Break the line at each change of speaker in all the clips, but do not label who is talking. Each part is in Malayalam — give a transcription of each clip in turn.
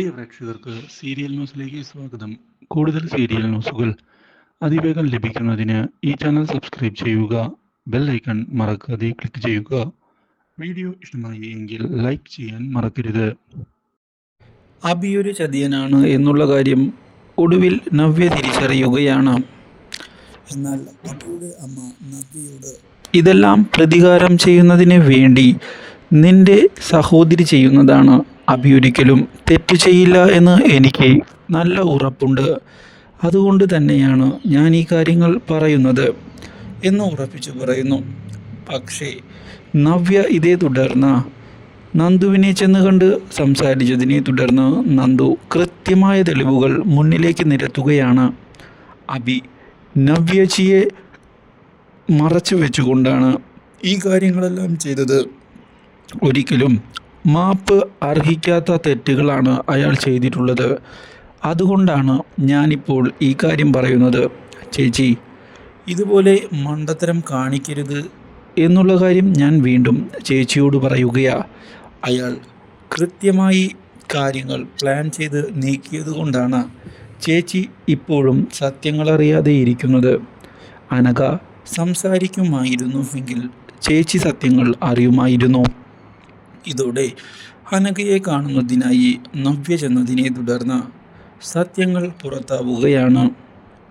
പ്രിയ പ്രേക്ഷകർക്ക് സീരിയൽ ന്യൂസിലേക്ക് സ്വാഗതം. കൂടുതൽ സീരിയൽ ന്യൂസുകൾ അതിവേഗം ലഭിക്കുന്നതിന് ഈ ചാനൽ സബ്സ്ക്രൈബ് ചെയ്യുക ബെൽ ഐക്കൺ മറക്കാതെ ക്ലിക്ക് ചെയ്യുക. വീഡിയോ ഇഷ്ടമായി എങ്കിൽ ലൈക്ക് ചെയ്യാൻ മറക്കരുത്.
അബി ഒരു ചതിയനാണ് എന്നുള്ള കാര്യം ഒടുവിൽ നവ്യ തിരിച്ചറിയുകയാണ്.
എന്നാൽ അബിയുടെ അമ്മ നവ്യയോട്
ഇതെല്ലാം പ്രതികാരം ചെയ്യുന്നതിന് വേണ്ടി നിന്റെ സഹോദരി ചെയ്യുന്നതാണ് അബി ഒരിക്കലും തെറ്റ് ചെയ്യില്ല എന്ന് എനിക്ക് നല്ല ഉറപ്പുണ്ട്. അതുകൊണ്ട് തന്നെയാണ് ഞാൻ ഈ കാര്യങ്ങൾ പറയുന്നത് എന്ന് ഉറപ്പിച്ചു പറയുന്നു. പക്ഷേ നവ്യ ഇതേ തുടർന്ന് നന്ദുവിനെ ചെന്ന് കണ്ട് സംസാരിച്ചതിനെ തുടർന്ന് നന്ദു കൃത്യമായ തെളിവുകൾ മുന്നിലേക്ക് നിരത്തുകയാണ്. അബി നവ്യജിയെ മറച്ചു വെച്ചുകൊണ്ടാണ് ഈ കാര്യങ്ങളെല്ലാം ചെയ്തത്. ഒരിക്കലും മാപ്പ് അർഹിക്കാത്ത തെറ്റുകളാണ് അയാൾ ചെയ്തിട്ടുള്ളത്. അതുകൊണ്ടാണ് ഞാനിപ്പോൾ ഈ കാര്യം പറയുന്നത്. ചേച്ചി ഇതുപോലെ മണ്ടത്തരം കാണിക്കരുത് എന്നുള്ള കാര്യം ഞാൻ വീണ്ടും ചേച്ചിയോട് പറയുകയാ. അയാൾ കൃത്യമായി കാര്യങ്ങൾ പ്ലാൻ ചെയ്ത് നീക്കിയത് കൊണ്ടാണ് ചേച്ചി ഇപ്പോഴും സത്യങ്ങളറിയാതെ ഇരിക്കുന്നത്. അനഘ സംസാരിക്കുമായിരുന്നുവെങ്കിൽ ചേച്ചി സത്യങ്ങൾ അറിയുമായിരുന്നു. ഇതോടെ ഹനകയെ കാണുന്നതിനായി നവ്യ ചെന്നതിനെ തുടർന്ന് സത്യങ്ങൾ പുറത്താവുകയാണ്.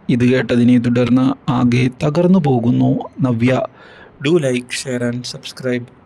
ഇത് കേട്ടതിനെ തുടർന്ന് ആകെ തകർന്നു പോകുന്നു Navya. Do like share and subscribe